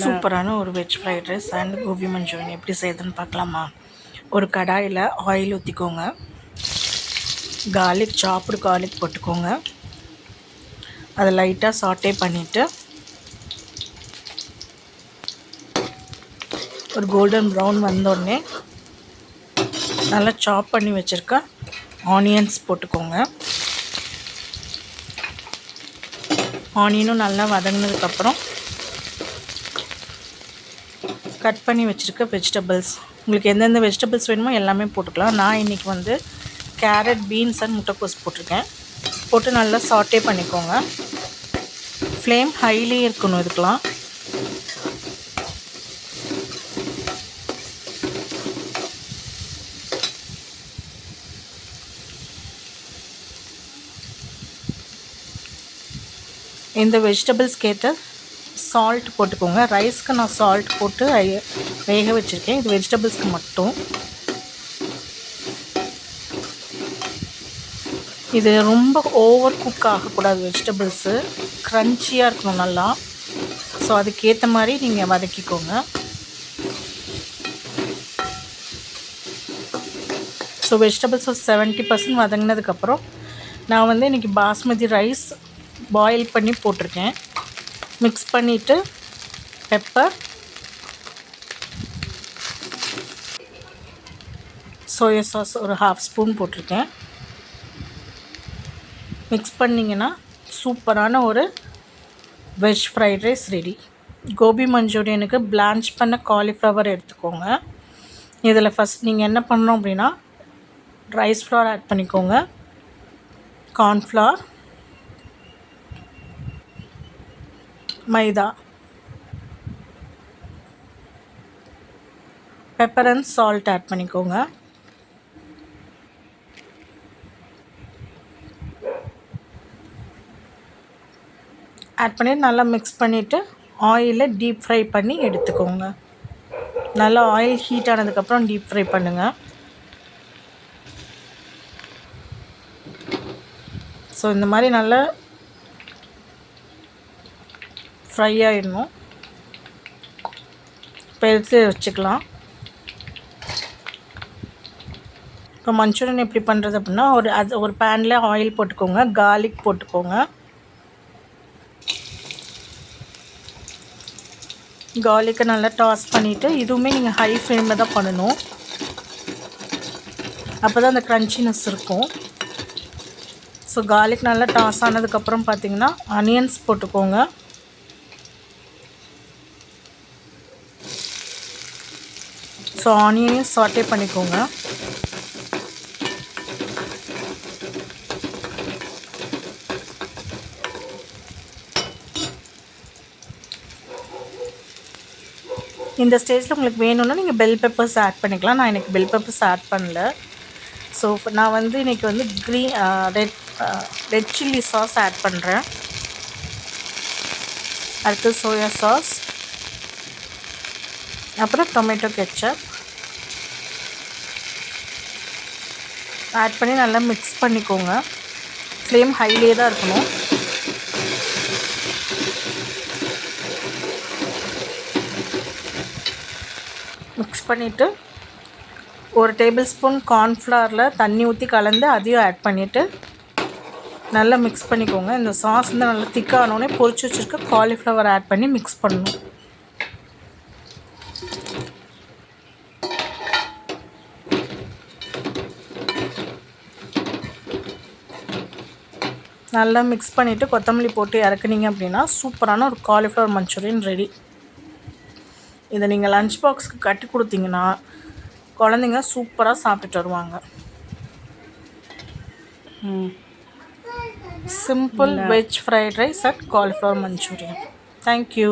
சூப்பரான ஒரு veg fried rice and gobi manchurian எப்படி செய்யுதுன்னு பார்க்கலாமா? ஒரு கடாயில் ஆயில் ஊற்றிக்கோங்க கார்லிக் சாப்பிடு கார்லிக் போட்டுக்கோங்க. அதை லைட்டாக சாட்டே பண்ணிவிட்டு ஒரு கோல்டன் ப்ரௌன் வந்தோடனே நல்லா சாப் பண்ணி வச்சுருக்க ஆனியன்ஸ் போட்டுக்கோங்க. ஆனியனும் நல்லா வதங்கினதுக்கப்புறம் கட் பண்ணி வச்சுருக்க வெஜிடபிள்ஸ் உங்களுக்கு எந்தெந்த வெஜிடபிள்ஸ் வேணுமோ எல்லாமே போட்டுக்கலாம். நான் இன்றைக்கி வந்து கேரட் பீன்ஸ் அண்ட் முட்டைக்கோஸ் போட்டிருக்கேன். போட்டு நல்லா சாட்டே பண்ணிக்கோங்க. ஃப்ளேம் ஹைலி இருக்கணும் இதுக்கெலாம் இந்த வெஜிடபிள்ஸ் கேட்ட சால்ட் போட்டுக்கோங்க. ரைஸ்க்கு நான் சால்ட் போட்டு வேக வச்சுருக்கேன். இது வெஜிடபிள்ஸ்க்கு மட்டும். இது ரொம்ப ஓவர் குக் ஆகக்கூடாது வெஜிடபிள்ஸு க்ரன்ச்சியாக இருக்கணும் நல்லா. ஸோ அதுக்கேற்ற மாதிரி நீங்கள் வதக்கிக்கோங்க. ஸோ வெஜிடபிள்ஸ் ஒரு செவன்ட்டி பர்சன்ட் வதங்கினதுக்கப்புறம் நான் வந்து இன்றைக்கி பாஸ்மதி ரைஸ் பாயில் பண்ணி போட்டிருக்கேன். மிக்ஸ் பண்ணிவிட்டு பெப்பர் சோயா சாஸ் ஒரு ஹாஃப் ஸ்பூன் போட்டிருக்கேன். மிக்ஸ் பண்ணிங்கன்னா சூப்பரான ஒரு veg fried rice ready gobi மஞ்சூரியனுக்கு blanch பண்ண காலிஃப்ளவர் எடுத்துக்கோங்க. இதில் ஃபஸ்ட் நீங்கள் என்ன பண்ணணும் அப்படின்னா ரைஸ் ஃப்ளவர் ஆட் பண்ணிக்கோங்க. Cornflour maida. Pepper and salt add பண்ணிக்கோங்க. ஆட் பண்ணி நல்லா மிக்ஸ் பண்ணிவிட்டு ஆயிலில் டீப் ஃப்ரை பண்ணி எடுத்துக்கோங்க. நல்லா ஆயில் ஹீட் ஆனதுக்கப்புறம் டீப் ஃப்ரை பண்ணுங்கள் ஸோ இந்த மாதிரி நல்லா ஃப்ரை ஆகிடணும் இப்போ எடுத்து வச்சுக்கலாம். இப்போ மஞ்சூரியன் எப்படி பண்ணுறது அப்படின்னா ஒரு அது ஒரு பேனில் ஆயில் போட்டுக்கோங்க கார்லிக் போட்டுக்கோங்க. கார்லிக்கை நல்லா டாஸ் பண்ணிவிட்டு இதுவுமே நீங்கள் ஹை ஃப்ளேமில் தான் பண்ணணும். அப்போ தான் அந்த க்ரன்ச்சினஸ் இருக்கும். ஸோ கார்லிக் நல்லா டாஸ் ஆனதுக்கப்புறம் பார்த்திங்கன்னா அனியன்ஸ் போட்டுக்கோங்க. ஸோ ஆனியனையும் சாட்டே பண்ணிக்கோங்க. இந்த ஸ்டேஜில் உங்களுக்கு வேணும்னா நீங்கள் பெல் பெப்பர்ஸ் ஆட் பண்ணிக்கலாம். நான் எனக்கு பெல் பெப்பர்ஸ் ஆட் பண்ணல. ஸோ நான் வந்து இன்றைக்கி வந்து green red red chilli sauce add பண்ணுறேன் அடுத்து சோயா சாஸ் அப்புறம் டொமேட்டோ கெச்சப் ஆட் பண்ணி நல்லா மிக்ஸ் பண்ணிக்கோங்க. ஃப்ளேம் ஹைலே தான் இருக்கணும். மிக்ஸ் பண்ணிவிட்டு ஒரு டேபிள் ஸ்பூன் கார்ன்ஃப்ளவரில் தண்ணி ஊற்றி கலந்து அதையும் ஆட் பண்ணிவிட்டு நல்லா மிக்ஸ் பண்ணிக்கோங்க. இந்த சாஸ் வந்து நல்லா திக்கானோடனே பொரிச்சு வச்சுருக்க காலிஃப்ளவர் ஆட் பண்ணி மிக்ஸ் பண்ணணும். நல்லா மிக்ஸ் பண்ணிவிட்டு கொத்தமல்லி போட்டு இறக்குனீங்க அப்படின்னா சூப்பரான ஒரு காலிஃப்ளவர் மஞ்சூரியன் ரெடி இதை நீங்கள் லஞ்ச் பாக்ஸ்க்கு கட்டி கொடுத்தீங்கன்னா குழந்தைங்க சூப்பராக சாப்பிட்டுட்டு வருவாங்க. Simple veg fried rice and cauliflower manchurian thank you